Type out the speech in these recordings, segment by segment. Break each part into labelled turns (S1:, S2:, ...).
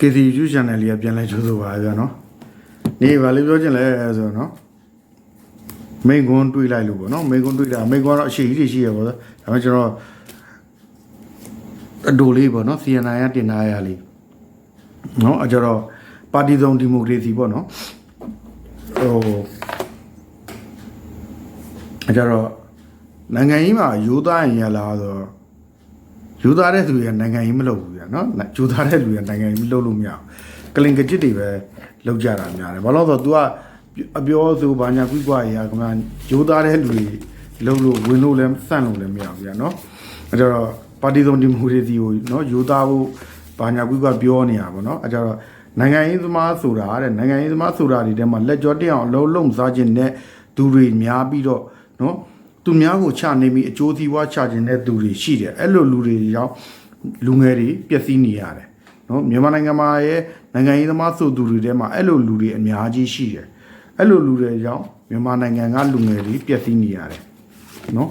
S1: KTU channel လေးကပြန်လဲကျိုးဆိုပါဗျာနော်နေပါလေပြောချင်လဲဆိုတော့နော်မိန်ကွန်းတွေးလိုက်လို့ပေါ့နော်မိန်ကွန်းတွေးတာမိန်ကွန်းကတော့အရှိကြီးတွေရှိရပါတော့ဒါပေမဲ့ကျွန်တော်အဒိုလေးပေါ့နော် CNI ကတင်ထားရလေးနော်အကြတော့ပါတီစုံဒီမိုကရေစီပေါ့နော်ဟိုအကြတော့နိုင်ငံကြီးမှာယူသားရင်ရလားဆိုတော့ ယူသားတဲ့သူတွေကနိုင်ငံရေးမလုပ်ဘူးဗျာနော်ယူသားတဲ့လူတွေကနိုင်ငံရေးမလုပ်လို့မရဘူးကလင်ကကြစ်တွေပဲလုပ်ကြတာများတယ်ဘာလို့လဲဆိုတော့ तू ကအပြောဆိုဘာညာကွိကွာရာကမှယူသားတဲ့လူတွေလုပ်လို့ဝင်လို့လည်းစန့်လို့လည်းမရဘူးဗျာနော်အဲကြတော့ပါတီစုံဒီမိုကရေစီကိုနော်ယူသားဖို့ဘာညာကွိကွာပြောနေတာပေါ့နော်အဲကြတော့နိုင်ငံရေးသမားဆိုတာတဲ့နိုင်ငံရေးသမားဆိုတာဒီထဲမှာလက်ကြောတက်အောင်အလုံးလုံးစားခြင်းနဲ့သူတွေများပြီးတော့နော် သူများကိုချနေပြီးအကျိုးစီးပွားချခြင်းတဲ့သူတွေရှိတယ်အဲ့လိုလူတွေကြောင့်လူငယ်တွေပျက်စီးနေရတယ်နော်မြန်မာနိုင်ငံမှာရဲ့နိုင်ငံရေးသမားဆိုသူတွေထဲမှာအဲ့လိုလူတွေအများကြီးရှိတယ်အဲ့လိုလူတွေကြောင့်မြန်မာနိုင်ငံကလူငယ်တွေပျက်စီးနေရတယ်နော်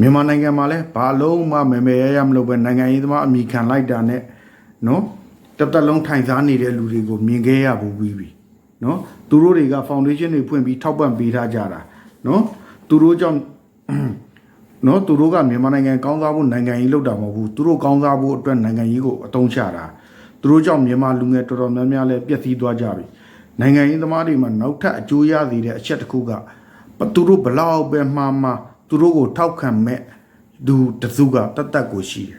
S1: မြန်မာနိုင်ငံမှာလည်းဘာလုံးမှမမဲရရမလို့ပဲနိုင်ငံရေးသမားအမိခံလိုက်တာနဲ့နော်တစ်သက်လုံးထိုင်စားနေတဲ့လူတွေကိုမြင်ခဲ့ရဘူးပြီးပြီ နော်သူတို့တွေကဖောင်ဒေးရှင်းတွေဖွင့်ပြီးထောက်ပံ့ပေးထားကြတာနော်သူတို့ကြောင့်နော်သူတို့ကမြန်မာနိုင်ငံကောင်းစားဖို့နိုင်ငံရေးလုပ်တာမဟုတ်ဘူးသူတို့ကောင်းစားဖို့အတွက်နိုင်ငံရေးကိုအတုံးချတာသူတို့ကြောင့်မြန်မာလူငယ်တော်တော်များများလည်းပျက်စီးသွားကြပြီနိုင်ငံရေးသမားတွေမှာနောက်ထပ်အကျိုးရစေတဲ့အချက်တစ်ခုကသူတို့ဘလောက်ပဲမှားမှားသူတို့ကိုထောက်ခံမဲ့သူတစုကတတ်တတ်ကိုရှိတယ်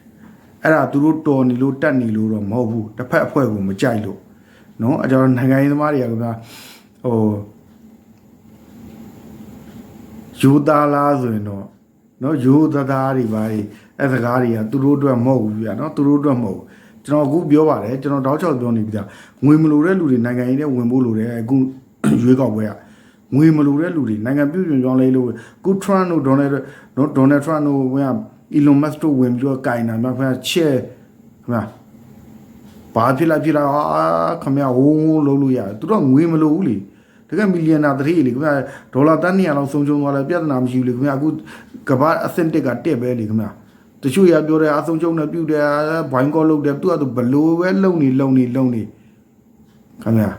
S1: အဲ့ဒါသူတို့တော်နေလို့တက်နေလို့တော့မဟုတ်ဘူးတစ်ဖက်အဖွဲ့ကိုမကြိုက်လို့ နော်အကြောင်းနိုင်ငံရေးသမားတွေကကဟိုယူသားလားဆိုရင်တော့နော်ယူသားသားတွေပါလေအဲ့စကားတွေကသူတို့အတွက်မဟုတ်ဘူးဗျာနော်သူတို့အတွက်မဟုတ်ဘူးကျွန်တော်အခုပြောပါတယ်ကျွန်တော်တောက်ချောက်ပြောနေပြီသားငွေမလိုတဲ့လူတွေနိုင်ငံရေးနဲ့ဝင်ဖို့လိုတယ်အခုရွေးကောက်ပွဲကငွေမလိုတဲ့လူတွေနိုင်ငံပြုပြင်ပြောင်းလဲလို့ကုထရန်တို့ဒေါ်နယ်နော်ဒေါ်နယ်ထရန်တို့ဝင်အီလွန်မတ်စ်တို့ဝင်ပြီးတော့ကင်တာမှခင်ဗျာချဲခင်ဗျာ ဘာဖြစ်လာဖြစ်လာအာခင်ဗျာဝုန်းဝုန်းလုံးလို့ရတယ်သူတို့ကငွေမလိုဘူးလေတကယ်မီလီယံနာတတိလေခင်ဗျာဒေါ်လာတန်း200လောက်ဆုံးချုံသွားလဲပြဿနာမရှိဘူးလေခင်ဗျာအခုကဘာအဆင့်တစ်ကတက်ပဲလေခင်ဗျာတချို့ရပြောတယ်အဆုံးချုံနဲ့ပြုတ်တယ်ဘိုင်းကောလုပ်တယ်သူကသူဘလို့ပဲလုံနေလုံနေလုံနေခင်ဗျာ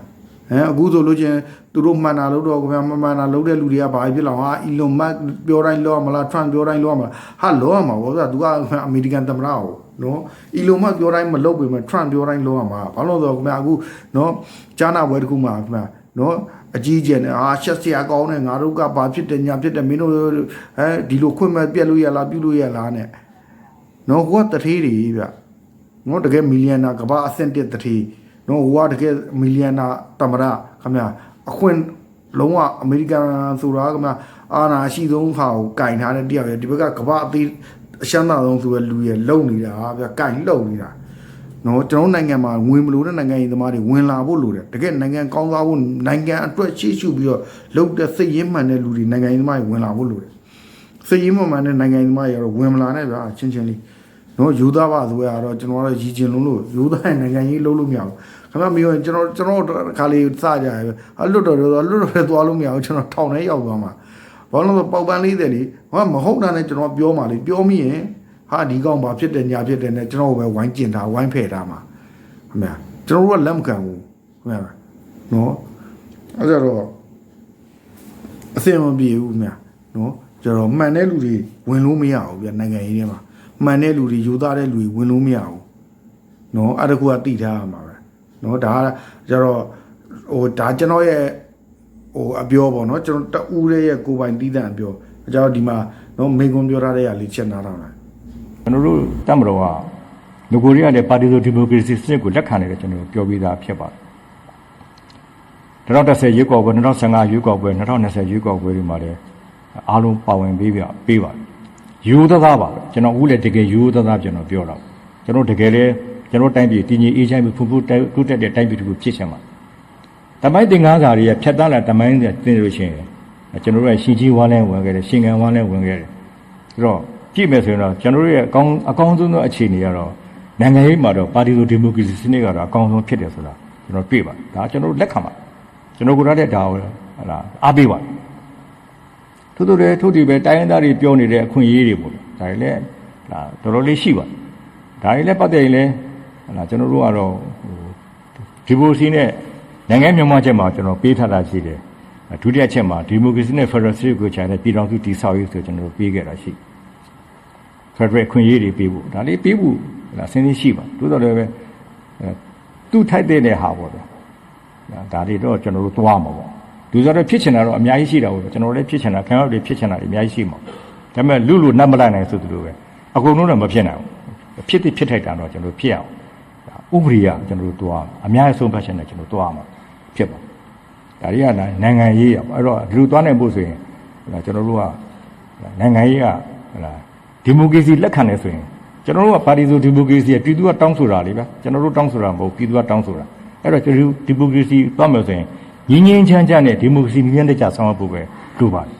S1: ဟမ်အခုဆိုလို့ချင်းသူတို့မှန်တာလို့တော့ခင်ဗျာမမှန်တာလုပ်တဲ့လူတွေကဘာဖြစ်လောက်ဟာအီလွန်မတ်ပြောတိုင်းလောရမလားထရန့်ပြောတိုင်းလောရမလားဟာလောရမှာဘောကသူကအမေရိကန်သမ္မတကို နော်အီလွန်မတ်ပြောတိုင်းမလုပ်ပေမဲ့ထရန့်ပြောတိုင်းလောရမှာဘာလို့လဲဆိုတော့ခင်ဗျာအခုနော်ဂျာနာဘွဲတစ်ခုမှာခင်ဗျာနော်အကြီးကျယ်နဲ့အာရှက်စရာကောင်းတယ်ငါတို့ကဘာဖြစ်တယ်ညာဖြစ်တယ်မင်းတို့အဲဒီလိုခွင့်မဲ့ပြက်လို့ရလားပြုလို့ရလားနဲ့နော်ဟိုကတထေးတွေဗျနော်တကယ်မီလီယံနာကဘာအဆင့်တစ်တထေးနော်ဟိုကတကယ်မီလီယံနာတမရခင်ဗျာအခွင့်လုံးဝအမေရိကန်ဆိုတာခင်ဗျာအာနာအရှိဆုံးဟာကိုကင်ထားတဲ့တရားပဲဒီဘက်ကကဘာအသေး အရှမ်းသာဆုံးဆိုရလူရလုံနေတာဗျကင်လုံနေတာနော်ကျွန်တော်နိုင်ငံမှာငွေမလိုတဲ့နိုင်ငံရေးသမားတွေဝင်လာဖို့လိုတယ်တကယ်နိုင်ငံကောင်းစားဖို့နိုင်ငံအတွက်ရှေ့ရှုပြီးတော့လုပ်တဲ့စိတ်ရင်းမှန်တဲ့လူတွေနိုင်ငံရေးသမားတွေဝင်လာဖို့လိုတယ်စိတ်ရင်းမှန်တဲ့နိုင်ငံရေးသမားတွေကတော့ဝင်မလာနဲ့ဗျာချင်းချင်းလေးနော်ယူသားပါဆိုရတော့ကျွန်တော်ကတော့ရည်ကျင်လုံးလို့ယူသားနိုင်ငံရေးလုပ်လို့မရဘူးခင်ဗျမပြောရင်ကျွန်တော်ကျွန်တော်ခါလေးစကြရပဲအလွတ်တော်တော်လွတ်တော်သွားလို့မရဘူးကျွန်တော်ထောင်ထဲရောက်သွားမှာ ဘာလို့လဲပေါက်ပန်းလေးတယ်လေဟောမဟုတ်တာနဲ့ကျွန်တော်ပြောမှလေပြောမိရင်ဟာဒီကောင်ဘာဖြစ်တယ်ညာဖြစ်တယ်နဲ့ကျွန်တော်ကိုပဲဝိုင်းကျင်တာဝိုင်းဖယ်တာမှာခင်ဗျာကျွန်တော်တို့ကလက်မခံဘူးခင်ဗျာနော်အဲ့ဒါတော့အစင်မပြေဘူးခင်ဗျာနော်ကျွန်တော်မှန်တဲ့လူတွေဝင်လို့မရဘူးဗျာနိုင်ငံရေးထဲမှာမှန်တဲ့လူတွေယူသားတဲ့လူတွေဝင်လို့မရဘူးနော်အဲ့ဒါကူကတိထားရမှာပဲနော်ဒါကကျတော့ဟိုဒါကျွန်တော်ရဲ့ ဟိုအပြောပေါ့နော်ကျွန်တော်တူးရဲ့ကိုယ်ပိုင်တီးတန့်အပြောအကြောင်းဒီမှာနော်မိန်ကွန်ပြောထားတဲ့ຢာလေးချက်နာထားတာ
S2: ကျွန်တော်တို့တက်မတော်ကငကိုရီးယားနဲ့ပါတီဆိုဒီမိုကရေစီစနစ်ကိုလက်ခံနေတယ်ကျွန်တော်ပြောပြီးသားဖြစ်ပါတယ်2010ရွေးကောက်ပွဲ2015ရွေးကောက်ပွဲ2020ရွေးကောက်ပွဲတွေမှာလည်းအားလုံးပါဝင်ပေးပြပေးပါတယ်ယူသသားပါပဲကျွန်တော်ဦးလည်းတကယ်ယူသသားကျွန်တော်ပြောတာကျွန်တော်တကယ်လည်းကျွန်တော်တိုင်းပြည်တည်ငြိမ်အေးချမ်းပြီးဖူဖူတိုးတက်တဲ့တိုင်းပြည်တစ်ခုဖြစ်ချင်ပါတ မိုင်းတင်ကားကာတွေကဖြတ်သားလာတမိုင်းတွေတင်လို့ရှိရင်ကျွန်တော်တို့ကရှင်ကြီးဝါးလဲဝင်ခဲ့တယ်ရှင်ကန်ဝါးလဲဝင်ခဲ့တယ်ဆိုတော့ကြည့်မယ်ဆိုရင်တော့ကျွန်တော်တို့ရဲ့အကောင်းအကောင်းဆုံးသောအခြေအနေကတော့နိုင်ငံရေးမှာတော့ပါတီဆိုဒီမိုကရေစီစနစ်ကတော့အကောင်းဆုံးဖြစ်တယ်ဆိုတာကျွန်တော်တွေ့ပါတယ်ဒါကျွန်တော်တို့လက်ခံပါကျွန်တော်ကိုယ်တိုင်တဲ့ဒါကိုဟလာအားပေးပါတယ်ထို့တူတယ်ထို့ဒီပဲတိုင်းရင်းသားတွေပြောနေတဲ့အခွင့်အရေးတွေပေါ့ဒါတွေလည်းဒါတော်တော်လေးရှိပါတယ်ဒါတွေလည်းပတ်သက်ရင်လည်းဟုတ်လားကျွန်တော်တို့ကတော့ဟိုဒီမိုစီနဲ့ နိုင်ငံမြန်မာချက်မှာကျွန်တော်ပေးထားတာရှိတယ်ဒုတိယချက်မှာဒီမိုကရေစီနဲ့ဖက်ဒရယ်စနစ်ကိုခြာတဲ့ပြည်တော်စုတည်ဆောက်ရေးဆိုကျွန်တော်တို့ပေးခဲ့တာရှိဖက်ဒရယ်ခွင့်ရေးတွေပေးဖို့ဒါလေးပေးဖို့ဟလာအစင်းလေးရှိပါတိုးတော်လည်းပဲအဲသူ့ထိုက်တဲ့ဟာပေါ့ဗျာဒါတွေတော့ကျွန်တော်တို့သွားမှာပေါ့လူစားတော့ဖြစ်ချင်တာတော့အများကြီးရှိတာပေါ့ကျွန်တော်လည်းဖြစ်ချင်တာခင်ဗျားတို့ဖြစ်ချင်တာတွေအများကြီးရှိမှာဒါပေမဲ့လူလူနတ်မလိုက်နိုင်ဆိုသလိုပဲအကုန်လုံးတော့မဖြစ်နိုင်ဘူးဖြစ်တဲ့ဖြစ်ထိုက်တာတော့ကျွန်တော်ဖြစ်အောင်ဥပဒေကကျွန်တော်တို့တွားအများကြီးဆုံးဖြတ်ချက်နဲ့ကျွန်တော်တွားမှာ ဖြစ်ပါဒါတွေကနိုင်ငံရေးရပါအဲ့တော့ဒီလိုတွားနိုင်ဖို့ဆိုရင်ဟလာကျွန်တော်တို့ကနိုင်ငံရေးကဟလာဒီမိုကရေစီလက်ခံနေဆိုရင်ကျွန်တော်တို့ကပါတီဆိုဒီမိုကရေစီကပြည်သူကတောင်းဆိုတာလေဗျကျွန်တော်တို့တောင်းဆိုတာမဟုတ်ပြည်သူကတောင်းဆိုတာအဲ့တော့ကျွန်တော်တို့ဒီမိုကရေစီတွားမယ်ဆိုရင်ငင်းငင်းချမ်းချမ်းနဲ့ဒီမိုကရေစီမြင့်တဲ့ကြဆောင်ဖို့ပဲလိုပါတယ်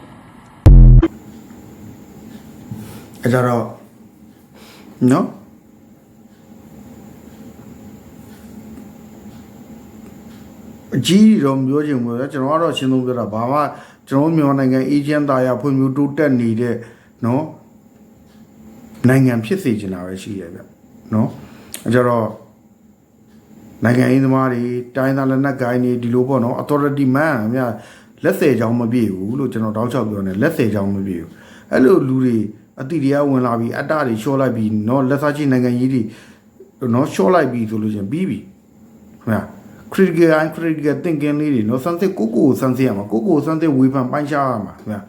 S1: အဲကြတော့နော် အကြီးတော့ပြောချင်ဘူးလေကျွန်တော်ကတော့ရှင်းသုံးပြတာဘာမှကျွန်တော်မြန်မာနိုင်ငံအေဂျင့်သားရဖွံ့ဖြိုးတိုးတက်နေတဲ့နော်နိုင်ငံဖြစ်စေချင်တာပဲရှိရဲ့ဗျနော်အဲကြတော့နိုင်ငံရေးသမားတွေတိုင်းသားလက်နက်ကိုင်းတွေဒီလိုပေါ့နော် authority man အများလက်ဆယ်ချောင်းမပြည့်ဘူးလို့ကျွန်တော်တောက်ချောက်ပြောနေလက်ဆယ်ချောင်းမပြည့်ဘူးအဲ့လိုလူတွေအတိတရားဝင်လာပြီးအတ္တတွေရှော့လိုက်ပြီးနော်လက်စားချင်းနိုင်ငံရေးတွေနော်ရှော့လိုက်ပြီးဆိုလို့ချင်းပြီးပြီခင်ဗျာ critical and critical thinking လေးတွေနော်စမ်းစစ်ကိုကိုကိုစမ်းစစ်ရမှာကိုကိုကိုစမ်းစစ်ဝေဖန်ပိုင်းခြားရမှာခင်ဗျာ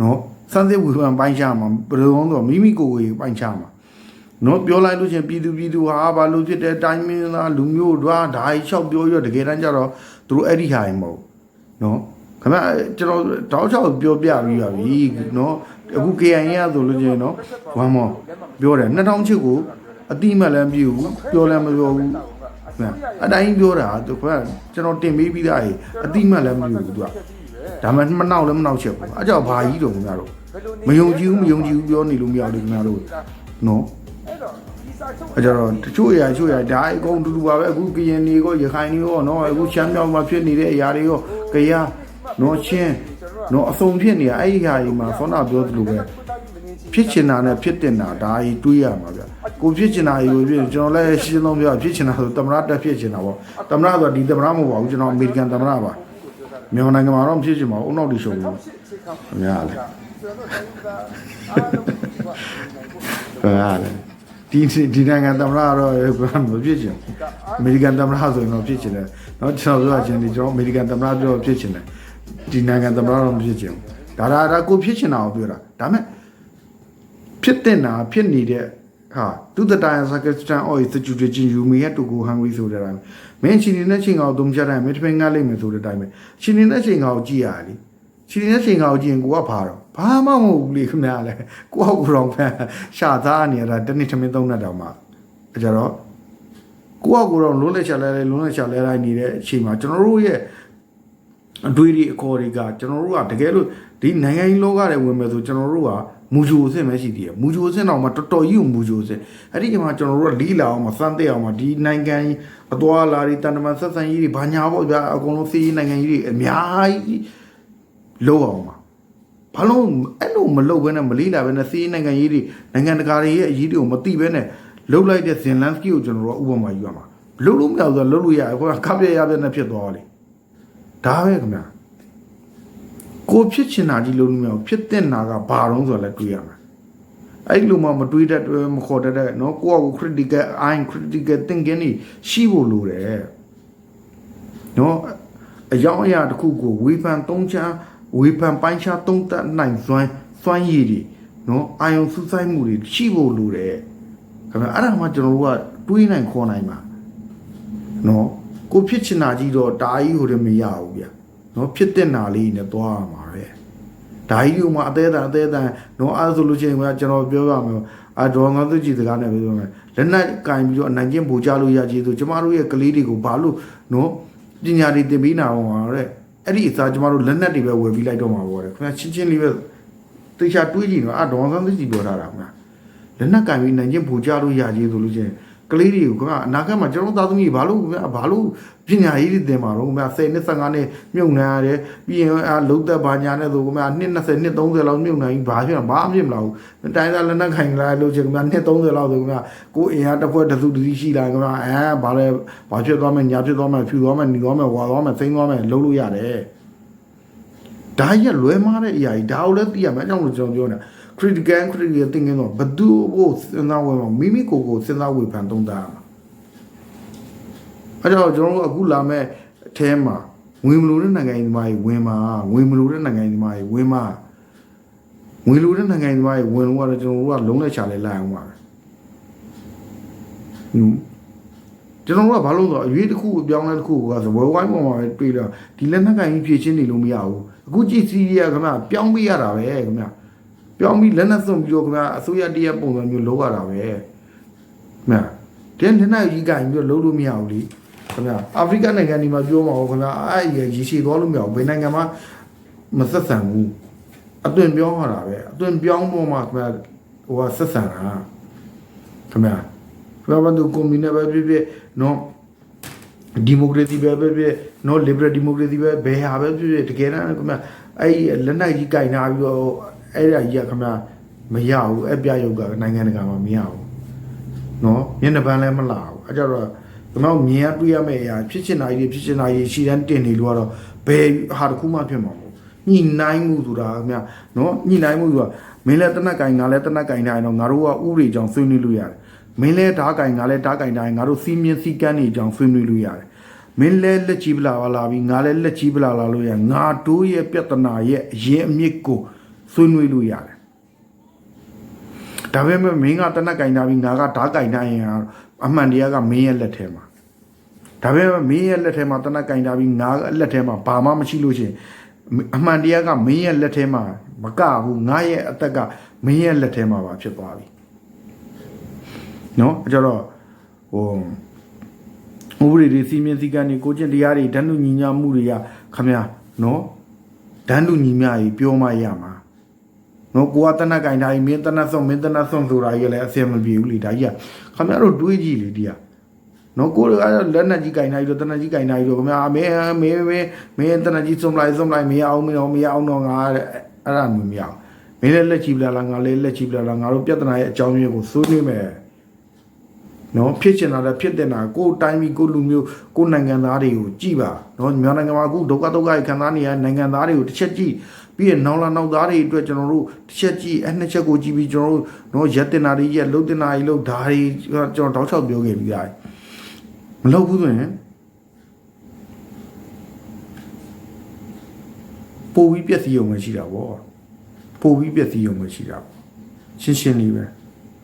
S1: နော်စမ်းစစ်ဝေဖန်ပိုင်းခြားမှာဘယ်လိုလဲဆိုတော့မိမိကိုယ်ကိုယ်ပိုင်းခြားမှာနော်ပြောလိုက်လို့ချင်းပြည်သူပြည်သူဟာဘာလို့ဖြစ်တဲ့တိုင်းမင်းသားလူမျိုးတို့ဟာဒါကြီးလျှောက်ပြောရတကယ်တမ်းကျတော့သူတို့အဲ့ဒီဟာရင်မဟုတ်နော်ခင်ဗျကျွန်တော်တောက်ချောက်ပြောပြပြီးပါပြီနော်အခု KIN ရဆိုလို့ချင်းနော်ဝမ်းမောပြောတယ်2000ကိုအတိမတ်လည်းမပြဘူးပြောလည်းမပြောဘူးခင်ဗျ အတိုင်းပြောတာသူကကျွန်တော်တင်ပေးပြီးသားကြီးအတိမတ်လည်းမပြဘူးသူကဒါမှမနှောက်လည်းမနှောက်ချက်ဘူးအကြောက်ဘာကြီးတော့ခင်ဗျားတို့မယုံကြည်ဘူးမယုံကြည်ဘူးပြောနေလို့မရဘူးခင်ဗျားတို့နော်အဲကြတော့တချို့အရာတချို့အရာဒါအကုန်တူတူပါပဲအခုကရင်နေကောရခိုင်နေကောနော်အခုချမ်းမြောက်မှာဖြစ်နေတဲ့အရာတွေရောကြရနော်ချင်းနော်အစုံဖြစ်နေတာအဲ့ဒီဟာကြီးမှာဆောနာပြောသလိုပဲ ဖြစ်ချင်တာနဲ့ဖြစ်တင်တာဒါကြီးတွေးရမှာဗျကိုဖြစ်ချင်တာကြီးကိုဖြစ်ကျွန်တော်လည်းရှင်းဆုံးပြောဖြစ်ချင်တာဆိုတမရတက်ဖြစ်ချင်တာပေါ့တမရဆိုဒီတမရမဟုတ်ပါဘူးကျွန်တော်အမေရိကန်တမရပါမြန်မာနိုင်ငံမှာတော့မဖြစ်ချင်ပါဘူးအုံနောက်တိရှုံဘူးအများလေဘယ်ဟာလဲ ဒီဒီနိုင်ငံသမ္မတကတော့မဖြစ်ချင်အမေရိကန်သမ္မတဆိုရင်တော့ဖြစ်ချင်တယ်เนาะကျွန်တော်ပြောချင်တယ်ကျွန်တော်အမေရိကန်သမ္မတပြောဖြစ်ချင်တယ်ဒီနိုင်ငံသမ္မတတော့မဖြစ်ချင်ဘူးဒါဒါဒါကိုဖြစ်ချင်တာကိုပြောတာဒါမဲ့ ဖြစ်တဲ့နာဖြစ်နေတဲ့ဟာသူတတိုင်းစကစတန်အော်စတူဒီချင်းယူမီရဲ့တူကိုဟန်ဂရီဆိုတဲ့အတိုင်းမင်းချင်းနေတဲ့ချင်းကောင်သုံးချက်တိုင်းမင်းတပင်းငါလိမ့်မယ်ဆိုတဲ့အတိုင်းပဲချင်းနေတဲ့ချင်းကောင်ကြည့်ရလေချင်းနေတဲ့ချင်းကောင်ကြည့်ရင်ကိုကဖာတော့ဘာမှမဟုတ်ဘူးလေခင်ဗျားလေကိုကကိုရောဖန်ရှာသားနေရတာတနေ့ထမင်းသုံးနဲ့တောင်မှအဲကြတော့ကိုကကိုတော့လုံးလက်ချလဲလဲလုံးလက်ချလဲလိုက်နေတဲ့အချိန်မှာကျွန်တော်တို့ရဲ့အတွေးတွေအခေါ်တွေကကျွန်တော်တို့ကတကယ်လို့ဒီနိုင်ငံရေးလောကတွေဝင်မယ်ဆိုကျွန်တော်တို့က မူဂျိုအဆင့်ပဲရှိသေးတယ်မူဂျိုအဆင့်တော့မှတော်တော်ကြီးကိုမူဂျိုအဆင့်အဲ့ဒီကမှကျွန်တော်တို့ကလီလာအောင်မစမ်းတဲ့အောင်မဒီနိုင်ငံအသွားလာတွေတန်တမန်ဆက်ဆံရေးတွေဘာညာပေါ့ဗျာအကုန်လုံးစီးရေးနိုင်ငံကြီးတွေအများကြီးလုံးအောင်ပါဘာလို့အဲ့လိုမလုပ်ဘဲနဲ့မလီလာဘဲနဲ့စီးရေးနိုင်ငံကြီးတွေနိုင်ငံတကာတွေရဲ့အရေးတွေကိုမသိဘဲနဲ့လှုပ်လိုက်တဲ့ဇင်လန်စကီကိုကျွန်တော်တို့ကဥပမာယူရမှာလှုပ်လို့မရဘူးဆိုတော့လှုပ်လို့ရအခုကခပ်ပြရပြနဲ့ဖြစ်သွားတယ်ဒါပဲခင်ဗျာ ကိုဖြစ်ချင်တာကြီးလုံးလုံးမအောင်ဖြစ်တဲ့နာကဘာတော့ဆိုလဲတွေးရမှာအဲ့လိုမှမတွေးတတ်မခေါ်တတ်တဲ့နော်ကိုယ့်အကို critical eye critical thinking နေရှိဖို့လိုတယ်နော်အယောင်အရာတစ်ခုကိုဝေဖန်သုံးချမ်းဝေဖန်ပိုင်းခြားသုံးသပ်နိုင်စွမ်းစွမ်းရည်တွေနော်အာယုံစူးစိုက်မှုတွေရှိဖို့လိုတယ်ခင်ဗျအဲ့ဒါမှကျွန်တော်တို့ကတွေးနိုင်ခေါ်နိုင်မှာနော်ကိုဖြစ်ချင်တာကြီးတော့တာကြီးဟိုတည်းမရဘူးဗျာနော်ဖြစ်တဲ့နာလေးနဲ့သွားရမှာ ဒါကြီးကမှအသေးအံအသေးအံနော်အဲဆိုလို့ချင်းကကျွန်တော်ပြောရမယ်အဒေါ်ငါသူကြည်စကားနဲ့ပြောမယ်လက်နက်ကင်ပြီးတော့အနိုင်ကျင့်ပူကြလို့ရကြီးဆိုကျမတို့ရဲ့ကလေးတွေကိုဘာလို့နော်ပညာတွေသင်ပေးနာအောင်ပါတဲ့အဲ့ဒီအစားကျမတို့လက်နက်တွေပဲဝယ်ပြီးလိုက်တော့မှာပေါ့တဲ့ခင်ဗျချင်းချင်းလေးပဲတေချာတွေးကြည့်နော်အဒေါ်ငါသူကြည်ပြောထားတာခင်ဗျလက်နက်ကင်ပြီးနိုင်ကျင့်ပူကြလို့ရကြီးဆိုလို့ချင်း ကကလေးတွေကိုခင်ဗျာအနာဂတ်မှာကျွန်တော်သားသမီးဘာလို့ခင်ဗျာဘာလို့ပညာရေးတွေသင်မှာတော့ခင်ဗျာ10နှစ်15နှစ်မြုပ်နှံရတယ်ပြီးရင်အာလုံးသက်ဘာညာနဲ့ဆိုခင်ဗျာနှစ်20နှစ်30လောက်မြုပ်နှံပြီးဘာဖြစ်လဲဘာအဖြစ်မလားဘူးတိုင်းသားလက်နက်ခိုင်လာလို့ချင်ခင်ဗျာနှစ်30လောက်ဆိုခင်ဗျာကိုအင်အားတစ်ဖွဲ့တစ်စုတစ်စီးရှိလာခင်ဗျာအဲဘာလဲဘာဖြစ်သွားမယ်ညာဖြစ်သွားမယ်ဖြူသွားမယ်หนีသွားမယ်ဝါသွားမယ်သိမ်းသွားမယ်လုံးလို့ရတယ်ဒါကြီးကလွဲမားတဲ့အရာကြီးဒါကိုလည်းသိရမယ်အကြောင်းလို့ကျွန်တော်ပြောနေတာ critical and critical thinking တော့ဘယ်သူကိုစဉ်းစားဝင်မှာမိမိကိုယ်ကိုစဉ်းစားဝေဖန်သုံးသပ်ရမှာအဲကြောင့်ကျွန်တော်တို့အခုလာမဲ့အထဲမှာဝင်မလို့တဲ့နိုင်ငံဒီမားကြီးဝင်မှာဝင်မလို့တဲ့နိုင်ငံဒီမားကြီးဝင်မှာဝင်လို့တဲ့နိုင်ငံဒီမားကြီးဝင်လို့ကတော့ကျွန်တော်တို့ကလုံးလက်ချလဲလိုက်အောင်ပါပဲဟွန်းကျွန်တော်တို့ကဘာလို့လဲဆိုတော့အရွေးတစ်ခုအပြောင်းလဲတစ်ခုကဆိုဝယ်ဝိုင်းပေါ်မှာပဲတွေ့တော့ဒီလက်နက်ကင်ကြီးဖြည့်ချင်းနေလို့မရဘူးအခုကြည့်စီးရီးယားခင်ဗျပြောင်းပေးရတာပဲခင်ဗျ ပြောင်းပြီးလက်နဲ့စွန့်ပြီးတော့ခင်ဗျာအစိုးရတရက်ပုံစံမျိုးလုပ်ရတာပဲခင်ဗျာတဲ့နေ့နိုင်ကြီးကင်ပြီးတော့လုပ်လို့မရဘူးလေခင်ဗျာအာဖရိကနိုင်ငံဒီမှာပြောမှာဟောခင်ဗျာအဲ့ရရေရှည်သွားလို့မရဘူးဘယ်နိုင်ငံမှာမဆက်ဆံဘူးအသွင်ပြောင်းရတာပဲအသွင်ပြောင်းပေါ်မှာခင်ဗျာဟိုကဆက်ဆံတာခင်ဗျာဘာဘာတို့ကွန်မြူနတီပဲဖြစ်ဖြစ်နော်ဒီမိုကရေစီပဲပဲဖြစ်နော်လစ်ဘရယ်ဒီမိုကရေစီပဲဘယ်ဟာပဲဖြစ်ဖြစ်တကယ်တမ်းခင်ဗျာအဲ့ဒီလက်နိုင်ကြီးကင်ထားပြီးတော့ အဲ့ဒါကြီးကခင်ဗျာမရဘူးအပြရုပ်ကနိုင်ငံတကာမှာမရဘူးနော်မျက်နှာပန်းလည်းမလာဘူးအဲ့ကြတော့ဒီမှာမြင်ရတွေ့ရမယ့်အရာဖြစ်ချင်တာကြီးဖြစ်ချင်တာကြီးရှည်တန်းတင်နေလို့ကတော့ဘယ်ဟာတစ်ခုမှဖြစ်မှာမဟုတ်ညှိနှိုင်းမှုဆိုတာခင်ဗျာနော်ညှိနှိုင်းမှုဆိုတာမင်းလည်းတနက်ကင်ငါလည်းတနက်ကင်တိုင်းတော့ငါတို့ကဥပဒေကြောင့်ဆွေးနွေးလို့ရတယ်မင်းလည်းဓာတ်ကင်ငါလည်းဓာတ်ကင်တိုင်းငါတို့စီးမြင်စီကန်းနေကြောင့်ဆွေးနွေးလို့ရတယ်မင်းလဲလက်ကြီးပလာပါလာပြီးငါလဲလက်ကြီးပလာလာလို့ရငါတို့ရဲ့ပြဿနာရဲ့အရင်အမြစ်ကို ဆွေးနွေးလို့ရတယ်ဒါပေမဲ့မင်းကတနက်ကင်တာပြီးငါကဓာတ်ကင်တာရင်အမှန်တရားကမင်းရဲ့လက်ထဲမှာဒါပေမဲ့မင်းရဲ့လက်ထဲမှာတနက်ကင်တာပြီးငါလက်ထဲမှာဘာမှမရှိလို့ရှိရင်အမှန်တရားကမင်းရဲ့လက်ထဲမှာမကဘူးငါရဲ့အသက်ကမင်းရဲ့လက်ထဲမှာပါဖြစ်သွားပြီနော်အဲ့ကြတော့ဟိုဥပဒေတွေစီမင်းစည်းကမ်းတွေကိုကျင့်တရားတွေဓာတ်နုညီညာမှုတွေကခမရနော်ဓာတ်နုညီညာကြီးပြောမှရမှာ နော်ကိုကတနက်ကင်တိုင်းမင်းတနက်ဆုံးမင်းတနက်ဆုံးဆိုတာကြီးလည်းအဆင်မပြေဘူးလေဒါကြီးကခမရတို့တွေးကြည့်လေဒီကနော်ကိုကလက်နက်ကြီးကင်တိုင်းတော့တနက်ကြီးကင်တိုင်းတော့ခမရမင်းမင်းမင်းမင်းတနက်ကြီးစုံလိုက်စုံလိုက်မရအောင်မရအောင်မရအောင်တော့ငါအဲ့ဒါမျိုးမရအောင်မင်းလည်းလက်ချီပလာလားငါလည်းလက်ချီပလာလားငါတို့ပြဿနာရဲ့အကြောင်းရင်းကိုဆွေးနွေးမယ်နော်ဖြစ်ချင်တာလည်းဖြစ်တဲ့နာကိုယ်တိုင်းပြီးကိုယ်လူမျိုးကိုယ်နိုင်ငံသားတွေကိုကြည်ပါနော်မြန်မာနိုင်ငံမှာအခုဒုက္ခဒုက္ခခံစားနေရတဲ့နိုင်ငံသားတွေကိုတစ်ချက်ကြည့် ပြီးရင်နောက်လာနောက်သားတွေအတွက်ကျွန်တော်တို့တစ်ချက်ကြည့်အဲ့နှစ်ချက်ကိုကြည့်ပြီးကျွန်တော်တို့နော်ရက်တင်နာတွေရက်လှုပ်တင်နာတွေလှုပ်ဓာတွေကျွန်တော်တောက်ချောက်ပြောခဲ့ပြီးသားမလှုပ်ဘူးဆိုရင်ပိုပြီးပြက်စီးရုံပဲရှိတာဗောပိုပြီးပြက်စီးရုံပဲရှိတာပေါ့ရှင်းရှင်းလေးပဲ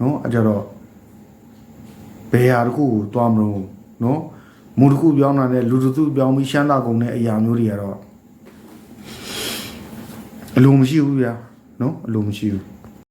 S1: နော်အကြတော့ဘယ်ဟာတစ်ခုကိုသွားမလို့နော်မူတစ်ခုပြောင်းတာနဲ့လူတစ်စုပြောင်းပြီးရှမ်းသာကုန်တဲ့အရာမျိုးတွေကတော့ အလိုမရှိဘူးဗျာနော်အလိုမရှိဘူး